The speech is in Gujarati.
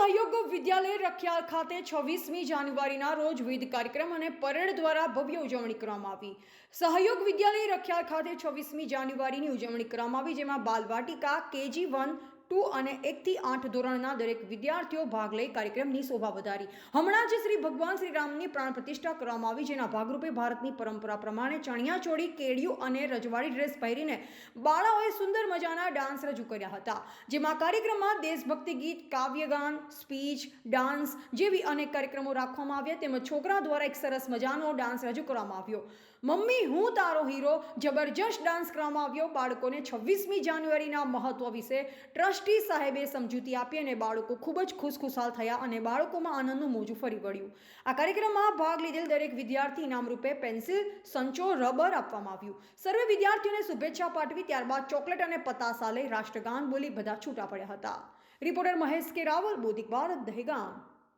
સહયોગ વિદ્યાલય રખિયાલ ખાતે છવ્વીસમી જાન્યુઆરીના રોજ વિવિધ કાર્યક્રમ અને પરેડ દ્વારા ભવ્ય ઉજવણી કરવામાં આવી. સહયોગ વિદ્યાલય રખિયાલ ખાતે છવ્વીસમી જાન્યુઆરીની ઉજવણી કરવામાં આવી, જેમાં બાલવાટિકા, કેજી વન ટુ અને એકથી આઠ ધોરણના દરેક વિદ્યાર્થીઓ ભાગ લઈ કાર્યક્રમની શોભા વધારી. હમણાં જ શ્રી ભગવાન શ્રી રામની પ્રાણ પ્રતિષ્ઠા કરવામાં આવી, જેના ભાગરૂપે ભારતની પરંપરા પ્રમાણે ચણિયા ચોળી કેડિયું અને રજવાડી ડ્રેસ પહેરીને બાળાઓએ સુંદર મજાના ડાન્સ રજૂ કર્યા હતા. જેમાં કાર્યક્રમમાં દેશભક્તિ ગીત, કાવ્યગાન, સ્પીચ, ડાન્સ જેવી અનેક કાર્યક્રમો રાખવામાં આવ્યા. તેમજ છોકરા દ્વારા એક સરસ મજાનો ડાન્સ રજૂ કરવામાં આવ્યો. મમ્મી, હું તારો હીરો. જબરજસ્ત ડાન્સ કરવામાં આવ્યો. બાળકોને છવ્વીસમી જાન્યુઆરીના મહત્વ વિશે ટ્રસ્ટી સાહેબે સમજૂતી આપી અને બાળકો ખૂબ જ ખુશખુશાલ થયા અને બાળકોમાં આનંદનું મોજું ફરી વળ્યું. આ કાર્યક્રમમાં ભાગ લીધેલ દરેક વિદ્યાર્થી ઇનામ રૂપે પેન્સિલ, સંચો, રબર આપવામાં આવ્યું. સર્વે વિદ્યાર્થીઓને શુભેચ્છા પાઠવી ત્યારબાદ ચોકલેટ અને પતાસા લઈ રાષ્ટ્રગાન બોલી બધા છૂટા પડ્યા હતા. રિપોર્ટર મહેશ કે રાવલ, બોધિક ભારત, દહેગામ.